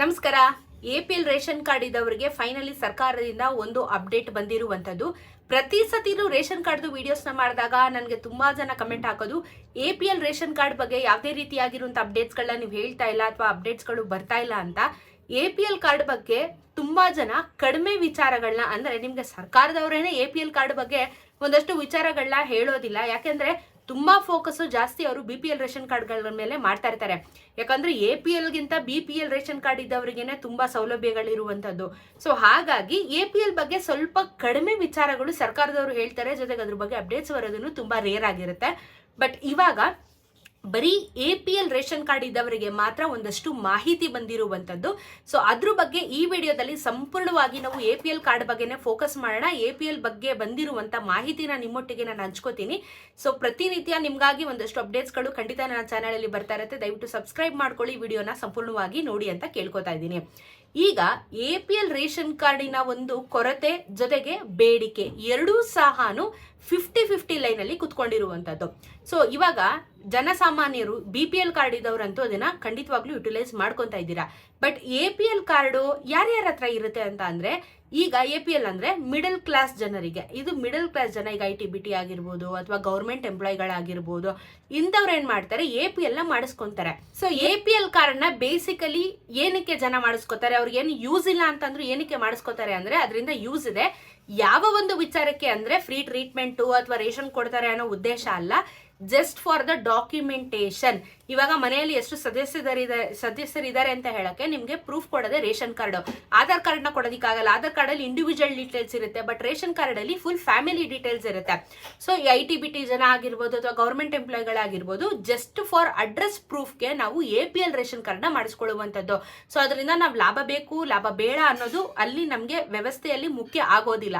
ನಮಸ್ಕಾರ. A P L ration card ಇದ್ದವರಿಗೆ finally ಸರ್ಕಾರದಿಂದ ಒಂದು ಅಪ್ಡೇಟ್ ಬಂದಿರುವಂತದ್ದು ಪ್ರತಿ ಸತಿನೂ ರೇಷನ್ ಕಾರ್ಡ್ದು ವೀಡಿಯೋಸ್ನ ಮಾಡಿದಾಗ ನನಗೆ ತುಂಬಾ ಜನ ಕಮೆಂಟ್ ಹಾಕೋದು A P L ration card ಬಗ್ಗೆ ಯಾವುದೇ ರೀತಿಯಾಗಿರುವಂಥ ಅಪ್ಡೇಟ್ಸ್ಗಳನ್ನ ನೀವು ಹೇಳ್ತಾ ಇಲ್ಲ ಅಥವಾ ಅಪ್ಡೇಟ್ಸ್ಗಳು ಬರ್ತಾ ಇಲ್ಲ ಅಂತ ಎ ಪಿ ಎಲ್ ಕಾರ್ಡ್ ಬಗ್ಗೆ ತುಂಬಾ ಜನ ಕಡಿಮೆ ವಿಚಾರಗಳನ್ನ ಅಂದ್ರೆ ನಿಮಗೆ ಸರ್ಕಾರದವರೇನೆ ಎ ಪಿ ಎಲ್ ಕಾರ್ಡ್ ಬಗ್ಗೆ ಒಂದಷ್ಟು ವಿಚಾರಗಳನ್ನ ಹೇಳೋದಿಲ್ಲ. ಯಾಕೆಂದ್ರೆ ತುಂಬಾ ಫೋಕಸ್ ಜಾಸ್ತಿ ಅವರು ಬಿ ಪಿ ಎಲ್ ರೇಷನ್ ಕಾರ್ಡ್ಗಳ ಮೇಲೆ ಮಾಡ್ತಾ ಇರ್ತಾರೆ. ಯಾಕಂದ್ರೆ A P ಎಲ್ಗಿಂತ B P L ration card ಇದ್ದವರಿಗೇನೆ ತುಂಬಾ ಸೌಲಭ್ಯಗಳಿರುವಂಥದ್ದು. ಸೊ ಹಾಗಾಗಿ ಎ ಪಿ ಎಲ್ ಬಗ್ಗೆ ಸ್ವಲ್ಪ ಕಡಿಮೆ ವಿಚಾರಗಳು ಸರ್ಕಾರದವರು ಹೇಳ್ತಾರೆ. ಜೊತೆಗೆ ಅದ್ರ ಬಗ್ಗೆ ಅಪ್ಡೇಟ್ಸ್ ಬರೋದನ್ನು ತುಂಬಾ ರೇರ್ ಆಗಿರುತ್ತೆ. ಬಟ್ ಇವಾಗ ಬರೀ A P L ration card ಇದ್ದವರಿಗೆ ಮಾತ್ರ ಒಂದಷ್ಟು ಮಾಹಿತಿ ಬಂದಿರುವಂತದ್ದು. ಸೊ ಅದ್ರ ಬಗ್ಗೆ ಈ ವಿಡಿಯೋದಲ್ಲಿ ಸಂಪೂರ್ಣವಾಗಿ ನಾವು ಎ ಪಿ ಎಲ್ ಕಾರ್ಡ್ ಬಗ್ಗೆನೇ ಫೋಕಸ್ ಮಾಡೋಣ. ಎ ಪಿ ಎಲ್ ಬಗ್ಗೆ ಬಂದಿರುವಂತ ಮಾಹಿತಿನ ನಿಮ್ಮೊಟ್ಟಿಗೆ ನಾನು ಹಂಚ್ಕೋತೀನಿ. ಸೊ ಪ್ರತಿನಿತ್ಯ ನಿಮಗಾಗಿ ಒಂದಷ್ಟು ಅಪ್ಡೇಟ್ಸ್ಗಳು ಖಂಡಿತ ನನ್ನ ಚಾನಲ್ ಅಲ್ಲಿ ಬರ್ತಾ ಇರುತ್ತೆ. ದಯವಿಟ್ಟು ಸಬ್ಸ್ಕ್ರೈಬ್ ಮಾಡ್ಕೊಳ್ಳಿ. ವಿಡಿಯೋನ ಸಂಪೂರ್ಣವಾಗಿ ನೋಡಿ ಅಂತ ಕೇಳ್ಕೊತಾ ಇದ್ದೀನಿ. ಈಗ ಎ ಪಿ ಎಲ್ ರೇಷನ್ ಕಾರ್ಡಿನ ಒಂದು ಕೊರತೆ ಜೊತೆಗೆ ಬೇಡಿಕೆ. ಎರಡೂ ಸಹನು ಫಿಫ್ಟಿ ಫಿಫ್ಟಿ ಲೈನ್ ಅಲ್ಲಿ ಕುತ್ಕೊಂಡಿರುವಂತದ್ದು ಸೊ ಇವಾಗ ಜನಸಾಮಾನ್ಯರು ಬಿ ಪಿ ಎಲ್ ಕಾರ್ಡ್ ಇದ್ದವರಂತೂ ಅದನ್ನ ಖಂಡಿತವಾಗ್ಲೂ ಯುಟಿಲೈಸ್ ಮಾಡ್ಕೊತಾ ಇದ್ದೀರಾ. But A P L card ಯಾರ್ಯಾರ ಹತ್ರ ಇರುತ್ತೆ ಅಂತ ಅಂದರೆ, ಈಗ ಎ ಪಿ ಎಲ್ ಅಂದ್ರೆ ಮಿಡಲ್ ಕ್ಲಾಸ್ ಜನರಿಗೆ. ಇದು ಮಿಡಲ್ ಕ್ಲಾಸ್ ಜನ ಈಗ ಐ ಟಿ ಬಿ ಟಿ ಆಗಿರ್ಬೋದು ಅಥವಾ ಗೌರ್ಮೆಂಟ್ ಎಂಪ್ಲಾಯ್ಗಳಾಗಿರ್ಬೋದು ಇಂಥವ್ರು ಏನು ಮಾಡ್ತಾರೆ? ಎ ಪಿ ಎಲ್ನ ಮಾಡಿಸ್ಕೊತಾರೆ. ಸೊ ಎ ಪಿ ಎಲ್ ಕಾರ್ಡ್ನ ಬೇಸಿಕಲಿ ಏನಕ್ಕೆ ಜನ ಮಾಡಿಸ್ಕೋತಾರೆ? ಅವ್ರಿಗೆ ಏನು ಯೂಸ್ ಇಲ್ಲ ಅಂತಂದ್ರು ಏನಕ್ಕೆ ಮಾಡಿಸ್ಕೋತಾರೆ ಅಂದ್ರೆ, ಅದರಿಂದ ಯೂಸ್ ಇದೆ. ಯಾವ ಒಂದು ವಿಚಾರಕ್ಕೆ ಅಂದ್ರೆ ಫ್ರೀ ಟ್ರೀಟ್ಮೆಂಟು ಅಥವಾ ರೇಷನ್ ಕೊಡ್ತಾರೆ ಅನ್ನೋ ಉದ್ದೇಶ ಅಲ್ಲ ಜಸ್ಟ್ ಫಾರ್ ದ ಡಾಕ್ಯುಮೆಂಟೇಷನ್ ಇವಾಗ ಮನೆಯಲ್ಲಿ ಎಷ್ಟು ಸದಸ್ಯರಿದ್ದಾರೆ ಸದಸ್ಯರಿದ್ದಾರೆ ಅಂತ ಹೇಳಕ್ಕೆ ನಿಮ್ಗೆ ಪ್ರೂಫ್ ಕೊಡದೆ ರೇಷನ್ ಕಾರ್ಡ್, ಆಧಾರ್ ಕಾರ್ಡ್ನ ಕೊಡೋದಕ್ಕಾಗಲ್ಲ. ಆಧಾರ್ ಕಾರ್ಡ್ ಅಲ್ಲಿ ಇಂಡಿವಿಜುವಲ್ ಡೀಟೇಲ್ಸ್ ಇರುತ್ತೆ ಬಟ್ ರೇಷನ್ ಕಾರ್ಡ್ ಅಲ್ಲಿ ಫುಲ್ ಫ್ಯಾಮಿಲಿ ಡೀಟೇಲ್ಸ್ ಇರುತ್ತೆ. So I T B T ಜನ ಆಗಿರ್ಬೋದು ಅಥವಾ ಗೌರ್ಮೆಂಟ್ ಎಂಪ್ಲಾಯ್ಗಳಾಗಿರ್ಬೋದು ಜಸ್ಟ್ ಫಾರ್ ಅಡ್ರೆಸ್ ಪ್ರೂಫ್ಗೆ ನಾವು ಎ ಪಿ ಎಲ್ ರೇಷನ್ ಕಾರ್ಡ್ನ ಮಾಡಿಸ್ಕೊಳ್ಳುವಂಥದ್ದು. ಸೊ ಅದರಿಂದ ನಾವು ಲಾಭ ಬೇಕು, ಲಾಭ ಬೇಡ ಅನ್ನೋದು ಅಲ್ಲಿ ನಮಗೆ ವ್ಯವಸ್ಥೆಯಲ್ಲಿ ಮುಖ್ಯ ಆಗೋದಿಲ್ಲ.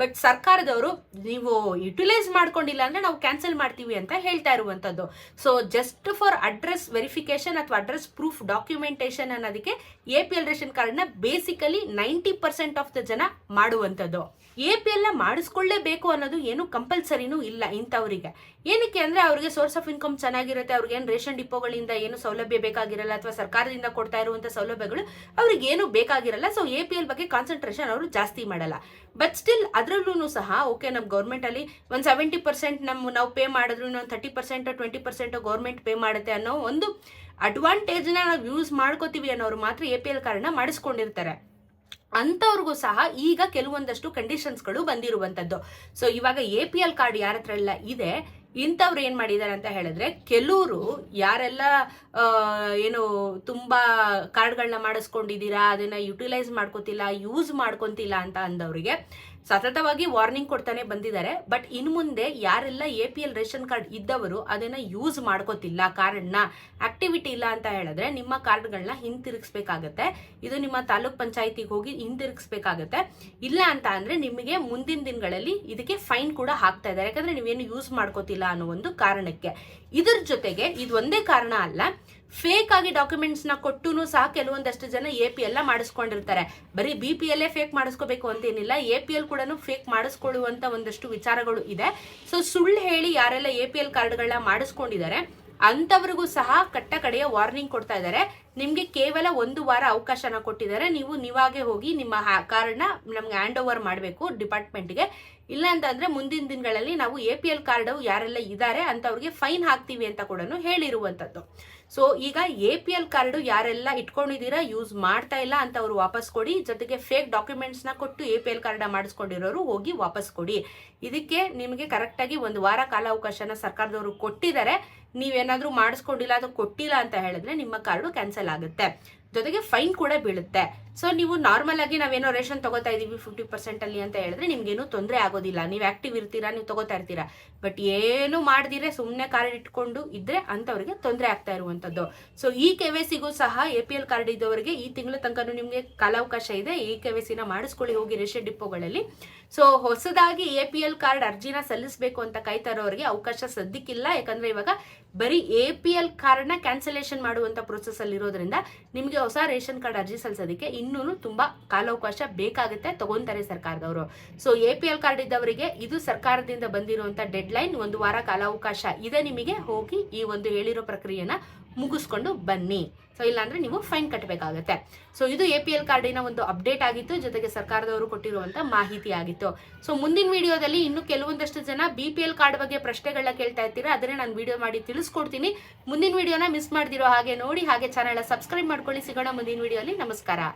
ಬಟ್ ಸರ್ಕಾರದವರು ನೀವು ಯುಟಿಲೈಸ್ ಮಾಡ್ಕೊಂಡಿಲ್ಲ ಅಂದ್ರೆ ನಾವು ಕ್ಯಾನ್ಸಲ್ ಮಾಡ್ತೀವಿ ಅಂತ ಹೇಳ್ತಾ ಇರುವಂತದ್ದು. So just for address verification ಅಥವಾ ಅಡ್ರೆಸ್ ಪ್ರೂಫ್ ಡಾಕ್ಯುಮೆಂಟೇಶನ್ ಅನ್ನೋದಕ್ಕೆ ಎ ಪಿ ಎಲ್ ರೇಷನ್ ಕಾರ್ಡ್ನ basically ninety percent of the ಜನ ಮಾಡುವಂತದ್ದು. ಎ ಪಿ ಎಲ್ನ ಮಾಡಿಸ್ಕೊಳ್ಳೇಬೇಕು ಅನ್ನೋದು ಏನು ಕಂಪಲ್ಸರಿನೂ ಇಲ್ಲ ಇಂಥವರಿಗೆ. ಏನಕ್ಕೆ ಅಂದ್ರೆ ಅವ್ರಿಗೆ ಸೋರ್ಸ್ ಆಫ್ ಇನ್ಕಮ್ ಚೆನ್ನಾಗಿರುತ್ತೆ, ಅವ್ರಿಗೆ ಏನು ರೇಷನ್ ಡಿಪೋಗಳಿಂದ ಏನು ಸೌಲಭ್ಯ ಬೇಕಾಗಿರಲ್ಲ ಅಥವಾ ಸರ್ಕಾರದಿಂದ ಕೊಡ್ತಾ ಇರುವಂತ ಸೌಲಭ್ಯಗಳು ಅವ್ರಿಗೆ ಏನು ಬೇಕಾಗಿರಲ್ಲ ಸೊ ಎ ಪಿ ಎಲ್ ಬಗ್ಗೆ ಕಾನ್ಸಂಟ್ರೇಷನ್ ಅವರು ಜಾಸ್ತಿ ಮಾಡಲ್ಲ. ಬಟ್ ಸ್ಟಿಲ್ ಅದರಲ್ಲೂ ಸಹ ಓಕೆ ನಮ್ಮ ಗೌರ್ಮೆಂಟಲ್ಲಿ ಒಂದು ಸೆವೆಂಟಿ ಪರ್ಸೆಂಟ್ ನಮ್ಮ ನಾವು ಪೇ ಮಾಡಿದ್ರು ಒಂದು thirty percent twenty percent government pay ಮಾಡುತ್ತೆ ಅನ್ನೋ ಒಂದು ಅಡ್ವಾಂಟೇಜ್ನ ನಾವು ಯೂಸ್ ಮಾಡ್ಕೋತೀವಿ ಅನ್ನೋರು ಮಾತ್ರ ಎ ಪಿ ಎಲ್ ಕಾರ್ಡ್ನ ಮಾಡಿಸ್ಕೊಂಡಿರ್ತಾರೆ. ಅಂಥವ್ರಿಗೂ ಸಹ ಈಗ ಕೆಲವೊಂದಷ್ಟು ಕಂಡೀಷನ್ಸ್ಗಳು ಬಂದಿರುವಂಥದ್ದು. ಸೊ ಇವಾಗ ಎ ಪಿ ಎಲ್ ಕಾರ್ಡ್ ಯಾರ ಹತ್ರ ಎಲ್ಲ ಇದೆ, ಇಂಥವ್ರು ಏನು ಮಾಡಿದ್ದಾರೆ ಅಂತ ಹೇಳಿದ್ರೆ ಕೆಲವರು ಯಾರೆಲ್ಲ ಏನು ತುಂಬಾ ಕಾರ್ಡ್ಗಳನ್ನ ಮಾಡಿಸ್ಕೊಂಡಿದ್ದೀರಾ, ಅದನ್ನ ಯುಟಿಲೈಸ್ ಮಾಡ್ಕೋತಿಲ್ಲ ಯೂಸ್ ಮಾಡ್ಕೊಂತಿಲ್ಲ ಅಂತ ಅಂದವರಿಗೆ ಸತತವಾಗಿ ವಾರ್ನಿಂಗ್ ಕೊಡ್ತಾನೆ ಬಂದಿದ್ದಾರೆ. ಬಟ್ ಇನ್ನು ಮುಂದೆ ಯಾರೆಲ್ಲ A P L ration card ಇದ್ದವರು ಅದನ್ನ ಯೂಸ್ ಮಾಡ್ಕೋತಿಲ್ಲ ಕಾರ್ಡ್ನ ಆಕ್ಟಿವಿಟಿ ಇಲ್ಲ ಅಂತ ಹೇಳಿದ್ರೆ ನಿಮ್ಮ ಕಾರ್ಡ್ಗಳನ್ನ ಹಿಂತಿರುಗಿಸ್ಬೇಕಾಗತ್ತೆ. ಇದು ನಿಮ್ಮ ತಾಲೂಕ್ ಪಂಚಾಯತಿಗೆ ಹೋಗಿ ಹಿಂತಿರುಗಿಸ್ಬೇಕಾಗತ್ತೆ. ಇಲ್ಲ ಅಂತ ಅಂದ್ರೆ ನಿಮಗೆ ಮುಂದಿನ ದಿನಗಳಲ್ಲಿ ಇದಕ್ಕೆ ಫೈನ್ ಕೂಡ ಹಾಕ್ತಾ ಇದ್ದಾರೆ. ಯಾಕಂದ್ರೆ ನೀವೇನು ಯೂಸ್ ಮಾಡ್ಕೋತಿಲ್ಲ ಅನ್ನೋ ಒಂದು ಕಾರಣಕ್ಕೆ. ಇದ್ರ ಜೊತೆಗೆ ಇದು ಒಂದೇ ಕಾರಣ ಅಲ್ಲ ಫೇಕ್ ಆಗಿ ಡಾಕ್ಯುಮೆಂಟ್ಸ್ನ ಕೊಟ್ಟು ಸಹ ಕೆಲವೊಂದಷ್ಟು ಜನ ಎ ಪಿ ಎಲ್ಲ ಮಾಡಿಸ್ಕೊಂಡಿರ್ತಾರೆ. ಬರೀ ಬಿ ಪಿ ಎಲ್ ಫೇಕ್ ಮಾಡಿಸ್ಕೋಬೇಕು ಅಂತೇನಿಲ್ಲ ಎ ಪಿ ಎಲ್ ಕೂಡ ಫೇಕ್ ಮಾಡಿಸ್ಕೊಳ್ಳುವಂತ ಒಂದಷ್ಟು ವಿಚಾರಗಳು ಇದೆ. ಸೊ ಸುಳ್ಳು ಹೇಳಿ ಯಾರೆಲ್ಲ ಎ ಪಿ ಎಲ್ ಕಾರ್ಡ್ಗಳನ್ನ ಮಾಡಿಸ್ಕೊಂಡಿದ್ದಾರೆ, ಅಂಥವ್ರಿಗೂ ಸಹ ಕಟ್ಟ ಕಡೆಯ ವಾರ್ನಿಂಗ್ ಕೊಡ್ತಾ ಇದ್ದಾರೆ. ನಿಮಗೆ ಕೇವಲ ಒಂದು ವಾರ ಅವಕಾಶನ ಕೊಟ್ಟಿದ್ದಾರೆ. ನೀವು ನೀವಾಗೆ ಹೋಗಿ ನಿಮ್ಮ ಕಾರ್ಡ್ನ ನಮ್ಗೆ ಹ್ಯಾಂಡ್ ಓವರ್ ಮಾಡಬೇಕು ಡಿಪಾರ್ಟ್ಮೆಂಟ್ಗೆ. ಇಲ್ಲ ಅಂತಂದ್ರೆ ಮುಂದಿನ ದಿನಗಳಲ್ಲಿ ನಾವು ಎ ಪಿ ಎಲ್ ಕಾರ್ಡ್ ಯಾರೆಲ್ಲ ಇದ್ದಾರೆ ಅಂತವ್ರಿಗೆ ಫೈನ್ ಹಾಕ್ತೀವಿ ಅಂತ ಕೂಡ ಹೇಳಿರುವಂತದ್ದು ಸೊ ಈಗ ಎ ಪಿ ಎಲ್ ಕಾರ್ಡ್ ಯಾರೆಲ್ಲ ಇಟ್ಕೊಂಡಿದ್ದೀರಾ ಯೂಸ್ ಮಾಡ್ತಾ ಇಲ್ಲ ಅಂತ ಅವರು ವಾಪಸ್ ಕೊಡಿ. ಜೊತೆಗೆ ಫೇಕ್ ಡಾಕ್ಯುಮೆಂಟ್ಸ್ನ ಕೊಟ್ಟು ಎ ಪಿ ಎಲ್ ಕಾರ್ಡ್ ಮಾಡಿಸ್ಕೊಂಡಿರೋರು ಹೋಗಿ ವಾಪಸ್ ಕೊಡಿ. ಇದಕ್ಕೆ ನಿಮಗೆ ಕರೆಕ್ಟಾಗಿ ಒಂದು ವಾರ ಕಾಲಾವಕಾಶನ ಸರ್ಕಾರದವರು ಕೊಟ್ಟಿದ್ದಾರೆ. ನೀವೇನಾದರೂ ಮಾಡಿಸ್ಕೊಂಡಿಲ್ಲ, ಅದು ಕೊಟ್ಟಿಲ್ಲ ಅಂತ ಹೇಳಿದ್ರೆ ನಿಮ್ಮ ಕಾರ್ಡು ಕ್ಯಾನ್ಸಲ್ ಆಗುತ್ತೆ. ಜೊತೆಗೆ ಫೈನ್ ಕೂಡ ಬೀಳುತ್ತೆ. ಸೊ ನೀವು ನಾರ್ಮಲ್ ಆಗಿ ನಾವೇನೋ ರೇಷನ್ ತಗೋತಾ ಇದೀವಿ ಫಿಫ್ಟಿ ಪರ್ಸೆಂಟ್ ಅಲ್ಲಿ ಅಂತ ಹೇಳಿದ್ರೆ ನಿಮ್ಗೇನು ತೊಂದರೆ ಆಗೋದಿಲ್ಲ. ನೀವು ಆಕ್ಟಿವ್ ಇರ್ತೀರಾ, ನೀವು ತಗೋತಾ ಇರ್ತೀರಾ. ಬಟ್ ಏನು ಮಾಡದಿರೆ ಸುಮ್ಮನೆ ಕಾರ್ಡ್ ಇಟ್ಕೊಂಡು ಇದ್ರೆ ಅಂತವ್ರಿಗೆ ತೊಂದರೆ ಆಗ್ತಾ ಇರುವಂಥದ್ದು. ಸೊ ಈ ಕೆ ವೈ ಸಿಗೂ ಸಹ ಎ ಪಿ ಎಲ್ ಕಾರ್ಡ್ ಇದ್ದವರಿಗೆ ಈ ತಿಂಗಳ ತನಕ ನಿಮಗೆ ಕಾಲಾವಕಾಶ ಇದೆ. ಈ ಕೆ ವೈ ಸಿನ ಮಾಡಿಸ್ಕೊಳ್ಳಿ ಹೋಗಿ ರೇಷನ್ ಡಿಪೋಗಳಲ್ಲಿ. ಸೊ ಹೊಸದಾಗಿ ಎ ಪಿ ಎಲ್ ಕಾರ್ಡ್ ಅರ್ಜಿನ ಸಲ್ಲಿಸಬೇಕು ಅಂತ ಕಾಯ್ತಾ ಇರೋರಿಗೆ ಅವಕಾಶ ಸದ್ಯಕ್ಕಿಲ್ಲ ಯಾಕಂದ್ರೆ ಇವಾಗ ಬರೀ ಎ ಪಿ ಎಲ್ ಕಾರ್ಡ್ನ ಕ್ಯಾನ್ಸಲೇಷನ್ ಮಾಡುವಂತ ಪ್ರೊಸೆಸ್ ಅಲ್ಲಿ ಇರೋದ್ರಿಂದ ನಿಮಗೆ ಹೊಸ ರೇಷನ್ ಕಾರ್ಡ್ ಅರ್ಜಿ ಸಲ್ಲಿಸೋದಕ್ಕೆ ಇನ್ನೂ ತುಂಬಾ ಕಾಲಾವಕಾಶ ಬೇಕಾಗುತ್ತೆ ತಗೊಂತಾರೆ ಸರ್ಕಾರದವರು. So A P L card ಇದ್ದವರಿಗೆ ಇದು ಸರ್ಕಾರದಿಂದ ಬಂದಿರುವಂತ ಡೆಡ್ ಲೈನ್ ಒಂದು ವಾರ ಕಾಲಾವಕಾಶ ಇದೆ ನಿಮಗೆ ಹೋಗಿ ಈ ಒಂದು ಹೇಳಿರೋ ಪ್ರಕ್ರಿಯೆನ ಮುಗಿಸ್ಕೊಂಡು ಬನ್ನಿ. ಸೊ ಇಲ್ಲಾಂದರೆ ನೀವು ಫೈನ್ ಕಟ್ಟಬೇಕಾಗುತ್ತೆ ಸೊ ಇದು ಎ ಪಿ ಎಲ್ ಕಾರ್ಡಿನ ಒಂದು ಅಪ್ಡೇಟ್ ಆಗಿತ್ತು. ಜೊತೆಗೆ ಸರ್ಕಾರದವರು ಕೊಟ್ಟಿರುವಂತ ಮಾಹಿತಿ ಆಗಿತ್ತು. ಸೊ ಮುಂದಿನ ವಿಡಿಯೋದಲ್ಲಿ ಇನ್ನು ಕೆಲವೊಂದಷ್ಟು ಜನ ಬಿ ಪಿ ಎಲ್ ಕಾರ್ಡ್ ಬಗ್ಗೆ ಪ್ರಶ್ನೆಗಳನ್ನ ಕೇಳ್ತಾ ಇರ್ತೀರಾ, ಅದನ್ನೇ ನಾನು ವಿಡಿಯೋ ಮಾಡಿ ತಿಳಿಸ್ಕೊಡ್ತೀನಿ. ಮುಂದಿನ ವಿಡಿಯೋನ ಮಿಸ್ ಮಾಡ್ದಿರೋ ಹಾಗೆ ನೋಡಿ, ಹಾಗೆ ಚಾನೆಲ್ ಸಬ್ಸ್ಕ್ರೈಬ್ ಮಾಡ್ಕೊಳ್ಳಿ. ಸಿಗೋಣ ಮುಂದಿನ ವಿಡಿಯೋಲಿ ನಮಸ್ಕಾರ.